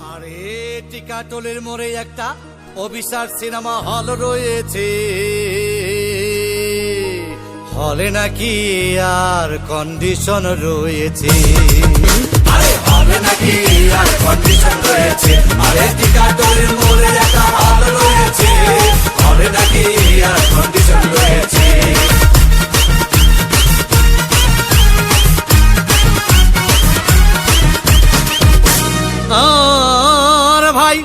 আরে টিকাটলের মোড়ে একটা অভিসার সিনেমা হল রয়েছে। হলে নাকি আর কন্ডিশন রয়েছে। আরে, হলে নাকি আর কন্ডিশন ভাই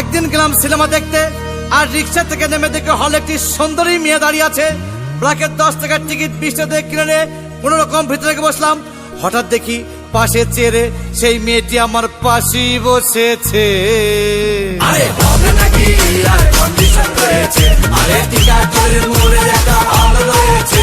একদিন গেলাম সিনেমা দেখতে, আর রিক্সা থেকে নেমে দেখে হলে একটি সুন্দরী মেয়ে দাঁড়িয়ে আছে। ব্ল্যাকের দশ টাকার টিকিট বিশ টাকা কিনে নিয়ে কোনো রকম ভিতরে বসলাম। হঠাৎ দেখি পাশে চেয়ারে সেই মেয়েটি আমার পাশেই বসেছে। আরে কন্ডিশন রয়েছে। আরে মোড়ে একটা হল রয়েছে।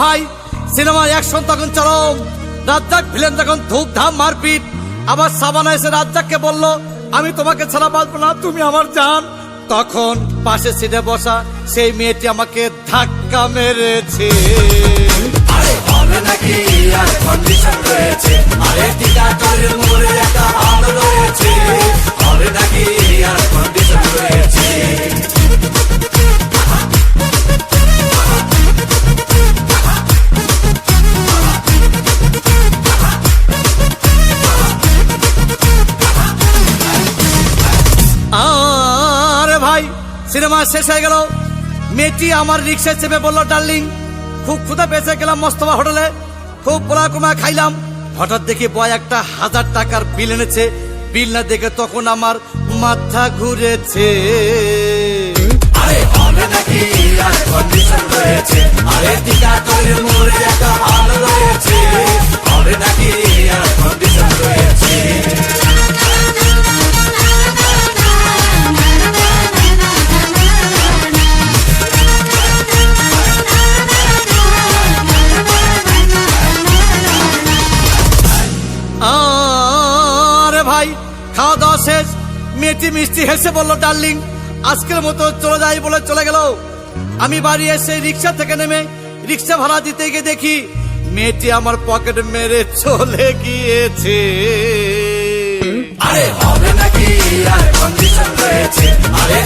ভাই সিনেমার অ্যাকশন তখন চলো রাজ্জাক ভিলেন তখন ধূপধাম মারপিট। আবার সাবানা এসে রাজ্জাককে বলল, আমি তোমাকে ছাড়া বাঁচবো না, তুমি আমার জান। তখন পাশে সিটে বসা সেই মেয়েটি আমাকে ধাক্কা মেরেছে। আরে হবে নাকি? আর কন্ডিশন রয়েছে। আরে টিকাটলের মোড়ে একটা হল সিনেমা শেষ হয়ে গেল। মেয়েটি আমার রিক্সায় চেপে বলল, ডার্লিং, খুব ক্ষুদা বেঁচে গেলাম মস্তবা হোটেলে। খুব পোলা কুমা খাইলাম। হঠাৎ দেখি বয় একটা হাজার টাকার বিল এনেছে। বিল না দেখে তখন আমার মাথা ঘুরেছে। আরে হবে নাকি? আর কন্ডিশন রয়েছে। আরে টিকা তৈরি মোড়ে খাওয়া দাওয়া শেষ। মেয়েটি মিষ্টি হেসে বলল, ডার্লিং, আজকের মতো চলে যাই বলে চলে গেল। আমি বাড়ি এসে রিক্সা থেকে নেমে রিক্সা ভাড়া দিতে গিয়ে দেখি মেয়েটি আমার পকেট মেরে চলে গিয়েছে। আরে হবে নাকি আর কন্ডিশন রয়েছে? আরে